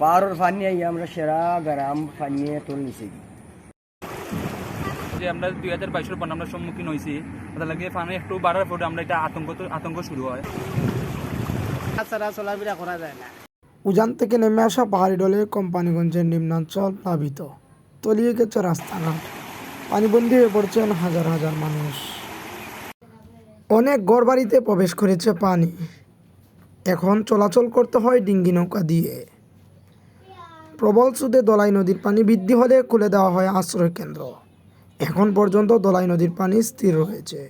পাহাড়ের পানি আই আমরা সেরা গ্রাম পানি তোল নিছি। যে আমরা দুই হাজার বাইশের আমরা সম্মুখীন হয়েছি তার লাগে পানি একটু বাড়ার পরে আমরা এটা আতঙ্ক আতঙ্ক শুরু হয়। ছাড়া চলাফেরা করা যায় না। উজান থেকে নেমে আসা পাহাড়ি ডলে কোম্পানিগঞ্জের নিম্নাঞ্চল প্লাবিত। তলিয়ে গেছে রাস্তাঘাট। পানিবন্দী হয়ে পড়ছেন হাজার হাজার মানুষ। অনেক ঘরবাড়িতে প্রবেশ করেছে পানি। এখন চলাচল করতে হয় ডিঙ্গি নৌকা দিয়ে। প্রবল সুদে দলাই নদীর পানি বৃদ্ধি হলে খুলে দেওয়া হয় আশ্রয় কেন্দ্র এখন পর্যন্ত দলাই নদীর পানি স্থির রয়েছে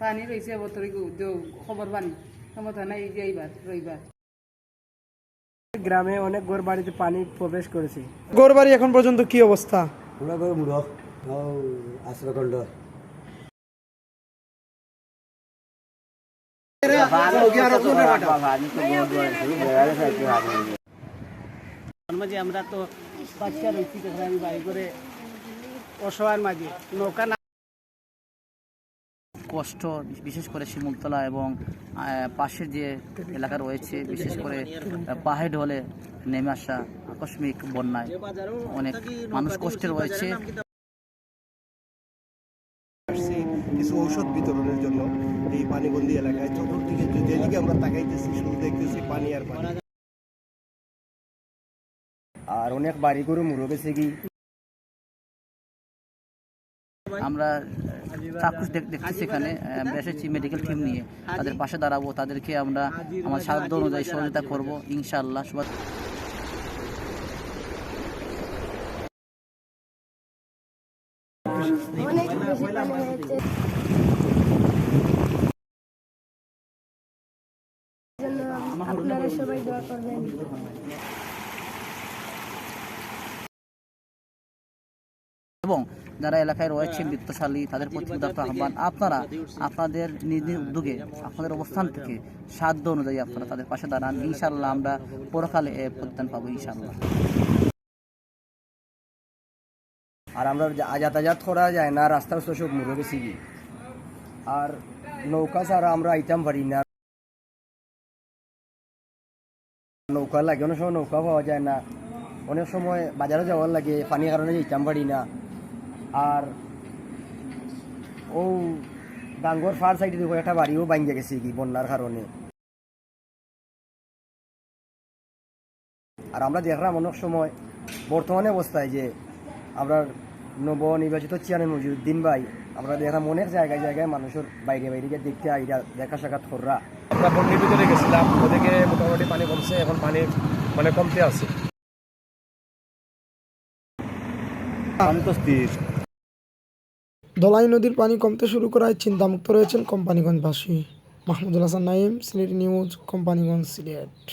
পানি রয়েছে খবর পানি নাই এই যে এইবার রবিবার গ্রামে অনেক ঘর বাড়িতে পানি প্রবেশ করেছে ঘরবাড়ি এখন পর্যন্ত কি অবস্থা মাঝে আমরা তো বাচ্চা রয়েছি আমি বাড়ি করে অসহায়ের মাঝে নৌকা না কষ্ট বিশেষ করে শিমুলতলা এবং আহ, পাশের যে এলাকা রয়েছে বিশেষ করে পাহাড় ঢলে নেমে আসা আকস্মিক বন্যায় অনেক মানুষ কষ্টে রয়েছে। কিছু ঔষধ বিতরণের জন্য এই পানিবন্দী এলাকায়। চতুর্দিকে যেদিকে আমরা তাকাইতেছি শুধু দেখতেছি পানি আর পানি। আর অনেক বাড়ি করে মুড়ো গেছে কি? আমরা চাক্ষুষ এখানে আমরা এসেছি মেডিকেল টিম নিয়ে। তাদের পাশে দাঁড়াবো, তাদেরকে আমরা আমার সাধ্য অনুযায়ী সহযোগিতা করব, ইনশাআল্লাহ জন্য আপনারা সবাই দোয়া করবেন। এবং যারা এলাকায় রয়েছে বৃত্তশালী, তাদের প্রতি উদার্ত আহ্বান, আপনারা আপনাদের নিজ নিজ উদ্যোগে আপনাদের অবস্থান থেকে সাধ্য অনুযায়ী আপনারা তাদের পাশে দাঁড়ান। ইনশাল্লাহ আমরা পরকালে এর প্রত্যান পাবো ইনশাল্লাহ আর আমরা যাতায়াত করা যায় না, রাস্তার সব মুড়ো গেছে আর নৌকা ছাড়া আমরা আইতাম পারি না। নৌকা লাগে অনেক সময় নৌকা পাওয়া যায় না। অনেক সময় বাজারে যাওয়ার লাগে, পানির কারণে যেতাম পারি না। আর ও ডাঙ্গর ফার সাইডে দেখো একটা বাড়িও ভাঙ্গে গেছে কি বন্যার কারণে। আর আমরা দেখলাম অনেক সময় বর্তমানে অবস্থায় যে আমরা নবনির্বাচিত চেয়ারম্যান মজিউদ্দিন ভাই আমরা দেখলাম অনেক জায়গায় জায়গায় মানুষের বাইরে বাইরে গিয়ে দেখতে আইরা দেখা সাক্ষাৎ কররা। আমরা বন্ডির ভিতরে গেছিলাম ওদিকে মোটামুটি পানি কমছে এখন পানি মানে কমতে আছে। পানি তো স্থির। দলাই নদীর পানি কমতে শুরু করায় চিন্তামুক্ত রয়েছেন কোম্পানিগঞ্জবাসী। মাহমুদুল হাসান নাইম সিলেট নিউজ, কোম্পানিগঞ্জ সিলেট।